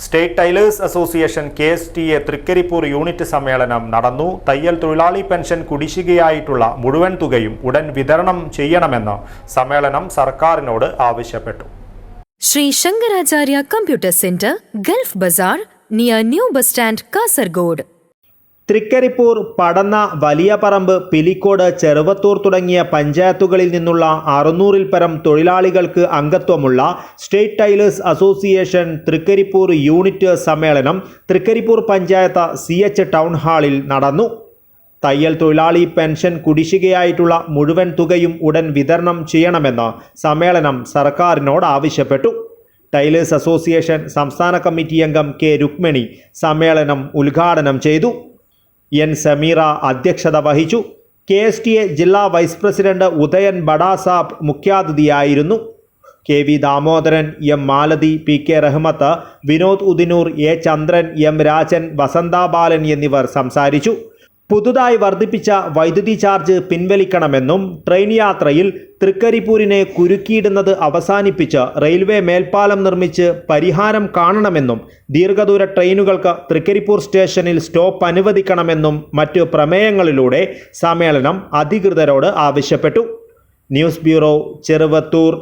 State tailors association K S T A Trikaripur unit സമ്മേളനം നടന്നു തയ്യൽ തൊഴിലാളി പെൻഷൻ കുടിശ്ശികയായിട്ടുള്ള മുഴുവൻ തുകയും ഉടൻ വിതരണം ചെയ്യണമെന്ന് സമ്മേളനം സർക്കാരിനോട് ആവശ്യപ്പെട്ടു Sree Sankaracharya computer centre gulf bazaar near new bus stand Kasargod. Trikaripur Padanna Valiyaparamba Pilicode Cheruvathur തുടങ്ങിയ പഞ്ചായത്തുകളിൽ നിന്നുള്ള അറുന്നൂറിൽ പരം തൊഴിലാളികൾക്ക് അംഗത്വമുള്ള state tailors association Trikaripur unit സമ്മേളനം Trikaripur panchayat C H town ഹാളിൽ നടന്നു. തയ്യൽ തൊഴിലാളി പെൻഷൻ കുടിശ്ശികയായിട്ടുള്ള മുഴുവൻ തുകയും ഉടൻ വിതരണം ചെയ്യണമെന്ന് സമ്മേളനം സർക്കാരിനോട് ആവശ്യപ്പെട്ടു. ടൈലേഴ്സ് അസോസിയേഷൻ സംസ്ഥാന കമ്മിറ്റി അംഗം കെ രുക്മിണി സമ്മേളനം ഉദ്ഘാടനം ചെയ്തു. എൻ സമീറ അധ്യക്ഷത വഹിച്ചു. കെ എസ് ടി എ ജില്ലാ vice president Udayan Badasab മുഖ്യാതിഥിയായിരുന്നു. K V Damodaran M Malathi P K Rahmath Vinod Udinur A Chandran M Rajan Vasanthabalan എന്നിവർ സംസാരിച്ചു. പുതുതായി വർദ്ധിപ്പിച്ച വൈദ്യുതി ചാർജ് പിൻവലിക്കണമെന്നും ട്രെയിൻ യാത്രയിൽ തൃക്കരിപ്പൂരിനെ കുരുക്കിയിടുന്നത് അവസാനിപ്പിച്ച് റെയിൽവേ മേൽപ്പാലം നിർമ്മിച്ച് പരിഹാരം കാണണമെന്നും ദീർഘദൂര ട്രെയിനുകൾക്ക് തൃക്കരിപ്പൂർ സ്റ്റേഷനിൽ സ്റ്റോപ്പ് അനുവദിക്കണമെന്നും മറ്റു പ്രമേയങ്ങളിലൂടെ സമ്മേളനം അധികൃതരോട് ആവശ്യപ്പെട്ടു. News bureau Cheruvathur.